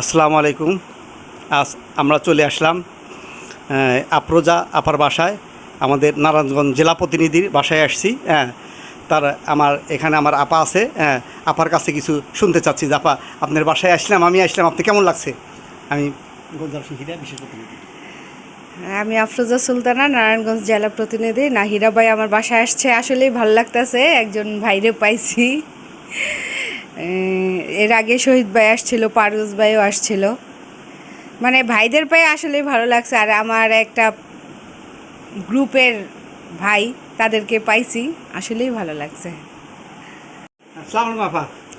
আসসালামু আলাইকুম। আজ আমরা চলে আসলাম আপ্রোজা আপার বাসায়। আমাদের নারায়ণগঞ্জ জেলা প্রতিনিধির বাসায় আসছি হ্যাঁ। তার আমার, এখানে আমার আপা আছে হ্যাঁ। আপার কাছে কিছু শুনতে চাচ্ছি। যে আপা, আপনার বাসায় আসলাম, আমি আসলাম, আপনি কেমন লাগছে? আমি আমি আফরোজা সুলতানা, নারায়ণগঞ্জ জেলা প্রতিনিধি। নাহিরা ভাই আমার বাসায় আসছে, আসলেই ভালো লাগতেছে। একজন ভাইরে পাইছি। এর আগে শহীদ ভাই আসছিল পারভেজ ভাইও আসছিল। মানে ভাইদের পায়ে আসলেই ভালো লাগছে। আর আমার একটা গ্রুপের ভাই তাদেরকে পাইছি আসলেই ভালো লাগছে।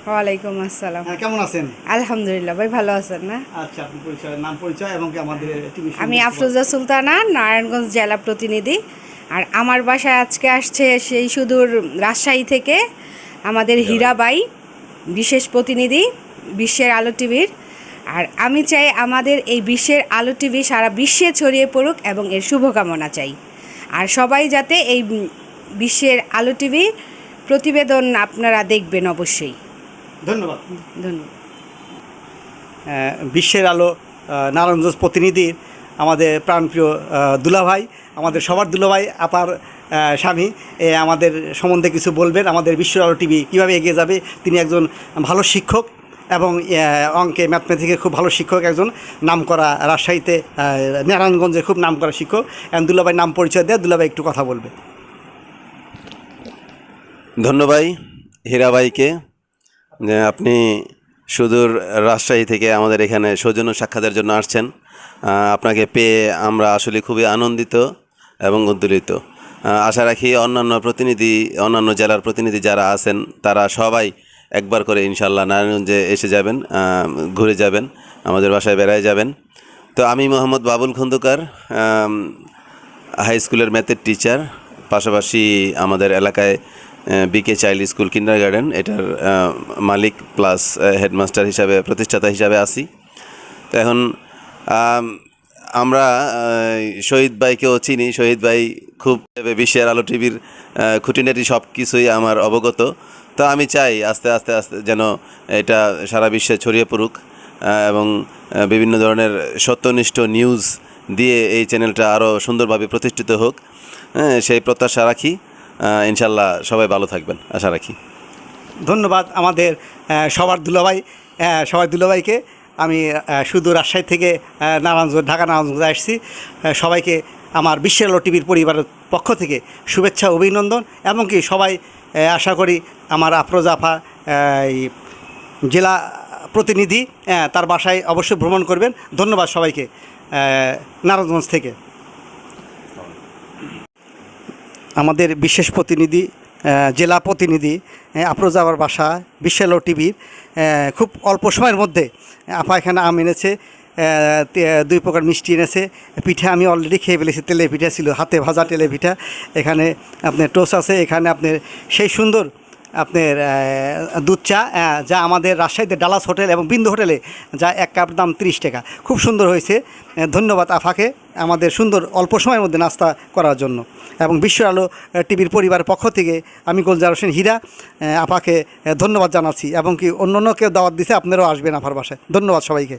ওয়ালাইকুম আসসালাম। হ্যাঁ, কেমন আছেন? আলহামদুলিল্লাহ ভাই ভালো আছেন না? আচ্ছা আপনি পরিচয় নাম পরিচয় এবং আমাদের আমি আফরোজা সুলতানা নারায়ণগঞ্জ জেলা প্রতিনিধি। আর আমার বাসায় আজকে আসছে সেই সুদূর রাজশাহী থেকে আমাদের হীরাবাই বিশেষ প্রতিনিধি বিশ্বের আলো টিভির। আর আমি চাই আমাদের এই বিশ্বের আলো টিভি সারা বিশ্বে ছড়িয়ে পড়ুক এবং এর শুভকামনা চাই। আর সবাই যাতে এই বিশ্বের আলো টিভি প্রতিবেদন আপনারা দেখবেন অবশ্যই। ধন্যবাদ। ধন্যবাদ। বিশ্বের আলো নারায়ণগঞ্জ প্রতিনিধির আমাদের প্রাণপ্রিয় দুলাভাই আমাদের সবার দুলাভাই আপার স্বামী আমাদের সম্বন্ধে কিছু বলবেন। আমাদের বিশ্বের আলো টিভি কীভাবে এগিয়ে যাবে? তিনি একজন ভালো শিক্ষক এবং অঙ্কে ম্যাথমেটিক্সে খুব ভালো শিক্ষক একজন নাম করা রাজশাহীতে নারায়ণগঞ্জে খুব নাম করা শিক্ষক দুলাভাই নাম পরিচয় দেয়, দুলাভাই একটু কথা বলবে। ধন্যবাদ হীরাবাইকে। আপনি সুদূর রাজশাহী থেকে আমাদের এখানে সৌজন্য সাক্ষাতের জন্য আসছেন। আপনাকে পেয়ে আমরা আসলে খুবই আনন্দিত এবং উদ্দোলিত। আশা রাখি অন্যান্য প্রতিনিধি, অন্যান্য জেলার প্রতিনিধি যারা আছেন, তারা সবাই একবার করে ইনশাল্লাহ নারায়ণগঞ্জে এসে যাবেন ঘুরে যাবেন, আমাদের বাসায় বেড়ায় যাবেন। তো আমি মোহাম্মদ বাবুল খন্দকার হাই স্কুলের ম্যাথের টিচার, পাশাপাশি আমাদের এলাকায় B K child school kindergarten এটার মালিক প্লাস হেডমাস্টার হিসাবে, প্রতিষ্ঠাতা হিসাবে আছি। তো এখন আমরা শহীদ ভাইকেও চিনি। শহীদ ভাই খুব বিশ্বের আলো টিভির খুঁটিনাটি সব কিছুই আমার অবগত। তো আমি চাই আস্তে আস্তে আস্তে যেন এটা সারা বিশ্বে ছড়িয়ে পড়ুক এবং বিভিন্ন ধরনের সত্যনিষ্ঠ নিউজ দিয়ে এই চ্যানেলটা আরও সুন্দরভাবে প্রতিষ্ঠিত হোক। হ্যাঁ সেই প্রত্যাশা রাখি। ইনশাল্লাহ সবাই ভালো থাকবেন, আশা রাখি। ধন্যবাদ আমাদের সবার দুলাভাই সবাই দুলাভাইকে। আমি শুধু রাজশাহী থেকে নারায়ণগঞ্জ, ঢাকা নারায়ণগঞ্জে আসছি। সবাইকে আমার বিশ্বের আলো টিভির পরিবারের পক্ষ থেকে শুভেচ্ছা, অভিনন্দন এমনকি সবাই আশা করি আমার আফরোজাফা এই জেলা প্রতিনিধি তার বাসায় অবশ্যই ভ্রমণ করবেন। ধন্যবাদ সবাইকে নারায়ণগঞ্জ থেকে। আমাদের বিশেষ প্রতিনিধি জেলা প্রতিনিধি আহ, আফরোজ আবার বাসা বিশ্বেলো টিভির খুব অল্প সময়ের মধ্যে আপা এখানে আম এনেছে দুই প্রকার মিষ্টি এনেছে পিঠা আমি অলরেডি খেয়ে ফেলেছি তেলে পিঠা ছিল হাতে ভাজা তেলে পিঠা এখানে আপনার টোস আছে এখানে আপনার সেই সুন্দর আপনার দুধ চা যা আমাদের রাজশাহীতে ডালাস হোটেল এবং বিন্দু হোটেলে যা এক কাপ দাম তিরিশ টাকা খুব সুন্দর হয়েছে ধন্যবাদ আফাকে। আমাদের সুন্দর অল্প সময়ের মধ্যে নাস্তা করার জন্য। এবং বিশ্ব আলো টিভির পরিবারের পক্ষ থেকে আমি গোলজার হোসেন হীরা আপাকে ধন্যবাদ জানাচ্ছি এবং কি অন্য অন্য কেউ দাওয়াত দিছে, আপনারাও আসবেন আপার বাসায়। ধন্যবাদ সবাইকে।